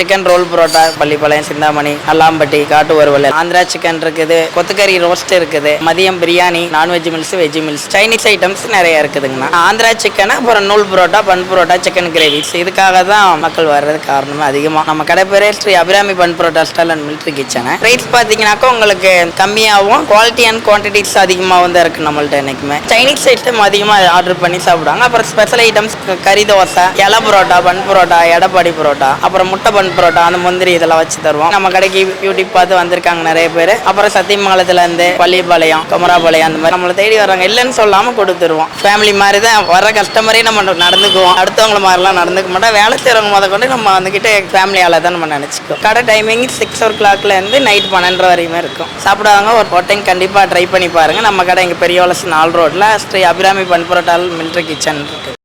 Chicken roll parotta Pallipalayam Chinthamani Allampatti காட்டு வறுவல். Andhra chicken இருக்குது கொத்துக்கறி ரோஸ்ட் இருக்குது மதியம் biryani non veg meals veg meals Chinese items நிறைய இருக்குதுங்கண்ணா. ஆந்திரா சிக்கன் அப்புறம் நூல் parotta bun parotta chicken gravies இதுக்காக தான் மக்கள் வர்றது காரணமே அதிகமாக நம்ம கடை பேரே Shri Abirami bun parotta stall and military kitchen rice பார்த்தீங்கன்னாக்கா உங்களுக்கு கம்மியாகவும் குவாலிட்டி அண்ட் குவான்டிட்டிஸ் அதிகமாகவும் தான் இருக்குது நம்மள்ட்ட என்னைக்குமே. சைனீஸ் ஐட்டம் அதிகமாக ஆர்டர் பண்ணி சாப்பிடுவாங்க. அப்புறம் ஸ்பெஷல் ஐட்டம்ஸ் கறி தோசை இலை புரோட்டா பன் புரோட்டா எடப்பாடி புரோட்டா அப்புறம் முட்டை பன் புரோட்டா அந்த முந்திரி இதெல்லாம் வச்சு தருவோம். நம்ம கடைக்கு யூடியூப் பார்த்து வந்திருக்காங்க நிறைய பேர். அப்புறம் சத்தியமங்கலத்துல இருந்து பள்ளிப்பாளையம் குமராபாளையம் அந்த மாதிரி நம்மளை தேடி வர்றாங்க இல்லைன்னு சொல்லாம கொடுத்துருவோம். ஃபேமிலி மாதிரி தான் வர கஸ்டமரே நம்ம நடந்துக்குவோம். அடுத்தவங்கள மாதிரிலாம் நடந்துக்க மாட்டோம். வேலை செய்கிறவங்க முத கொண்டு நம்ம வந்துக்கிட்டு ஃபேமிலியால தான் நம்ம நினச்சிக்குவோம். கடை டைமிங் சிக்ஸ் ஓ கிளாக்ல இருந்து நைட் பன்னெண்டரை வரையுமே இருக்கும். சாப்பிடாதவங்க ஒரு ஒரு டைம் கண்டிப்பாக ட்ரை பண்ணி பாருங்க. நம்ம கடை இங்கே பெரிய வளசு நாலு ரோட்டில் Shri Abirami bun military kitchen இருக்கு.